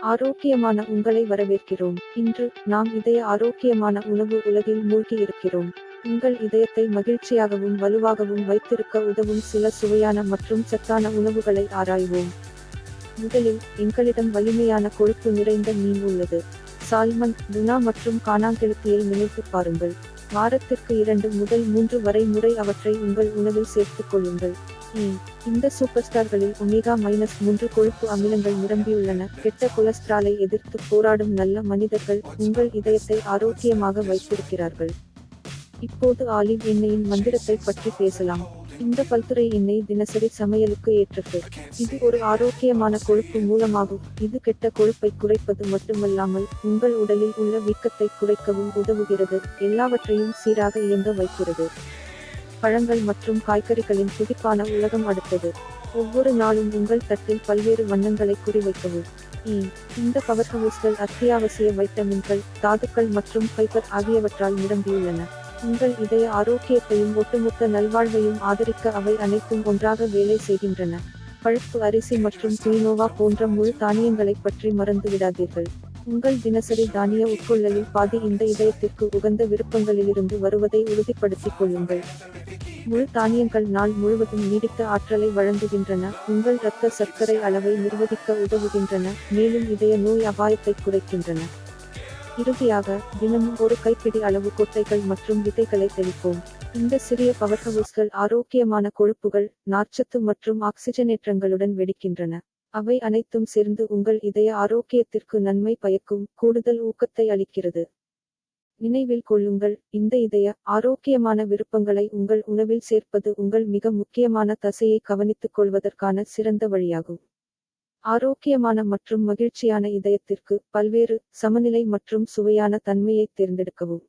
ஆரோக்கியமான உங்களை வரவேற்கிறோம். இன்று நாம் இதய ஆரோக்கியமான உணவு உலகில் மூழ்கி இருக்கிறோம். உங்கள் இதயத்தை மகிழ்ச்சியாகவும் வலுவாகவும் வைத்திருக்க உதவும் சில சுவையான மற்றும் சத்தான உணவுகளை ஆராய்வோம். முதலில் எங்களிடம் வலிமையான கொழுப்பு நிறைந்த மீன் உள்ளது. சால்மன் டுனா மற்றும் காணாங்கெழுத்தியை நினைத்து பாருங்கள். வாரத்திற்கு இரண்டு முதல் மூன்று வரை முறை அவற்றை உங்கள் உணவில் சேர்த்துக் கொள்ளுங்கள். இந்த சூப்பர் ஸ்டார்களில் ஒமேகா மைனஸ் மூன்று கொழுப்பு அமிலங்கள் நிரம்பியுள்ளன. கெட்ட கொலஸ்ட்ராலை எதிர்த்து போராடும் நல்ல மனிதர்கள் உங்கள் இதயத்தை ஆரோக்கியமாக வைத்திருக்கிறார்கள். இப்போது ஆலிவ் எண்ணெயின் மந்திரத்தை பற்றி பேசலாம். இந்த பல்துறை எண்ணெய் தினசரி சமையலுக்கு ஏற்றது. இது ஒரு ஆரோக்கியமான கொழுப்பு மூலமாகும். இது கெட்ட கொழுப்பை குறைப்பது மட்டுமல்லாமல் உங்கள் உடலில் உள்ள வீக்கத்தை குறைக்கவும் உதவுகிறது. எல்லாவற்றையும் சீராக இயங்க வைக்கிறது. பழங்கள் மற்றும் காய்கறிகளின் துடிப்பான உலகம் அடுத்தது. ஒவ்வொரு நாளும் உங்கள் தட்டில் பல்வேறு வண்ணங்களை குறிவைக்கவும் இந்த பவர் ஹவுஸ்கள் அத்தியாவசிய வைட்டமின்கள் தாதுக்கள் மற்றும் ஃபைபர் ஆகியவற்றால் நிரம்பியுள்ளன. உங்கள் இதய ஆரோக்கியத்தையும் ஒட்டுமொத்த நல்வாழ்வையும் ஆதரிக்க அவை அனைத்தும் ஒன்றாக வேலை செய்கின்றன. பழுப்பு அரிசி மற்றும் குயினோவா போன்ற முழு தானியங்களைப் பற்றி மறந்து விடாதீர்கள். உங்கள் தினசரி தானிய உட்கொள்ளலில் பாதி இந்த இதயத்திற்கு உகந்த விருப்பங்களிலிருந்து வருவதை உறுதிப்படுத்திக் கொள்ளுங்கள். முழு தானியங்கள் நாள் முழுவதும் நீடித்த ஆற்றலை வழங்குகின்றன. உங்கள் இரத்த சர்க்கரை அளவை நிர்வகிக்க உதவுகின்றன. மேலும் இதய நோய் அபாயத்தை குறைக்கின்றன. இறுதியாக தினமும் ஒரு கைப்பிடி அளவு கொட்டைகள் மற்றும் விதைகளை தெளிப்போம். இந்த சிறிய பவர்ஹவுஸ்கள் ஆரோக்கியமான கொழுப்புகள் நார்ச்சத்து மற்றும் ஆக்சிஜனேற்றங்களுடன் வெடிக்கின்றன. அவை அனைத்தும் சேர்ந்து உங்கள் இதய ஆரோக்கியத்திற்கு நன்மை பயக்கும் கூடுதல் ஊக்கத்தை அளிக்கிறது. நினைவில் கொள்ளுங்கள் இந்த இதய ஆரோக்கியமான விருப்பங்களை உங்கள் உணவில் சேர்ப்பது உங்கள் மிக முக்கியமான தசையை கவனித்துக் கொள்வதற்கான சிறந்த வழியாகும். ஆரோக்கியமான மற்றும் மகிழ்ச்சியான இதயத்திற்கு பல்வேறு சமநிலை மற்றும் சுவையான தன்மையைத் தேர்ந்தெடுக்கவும்.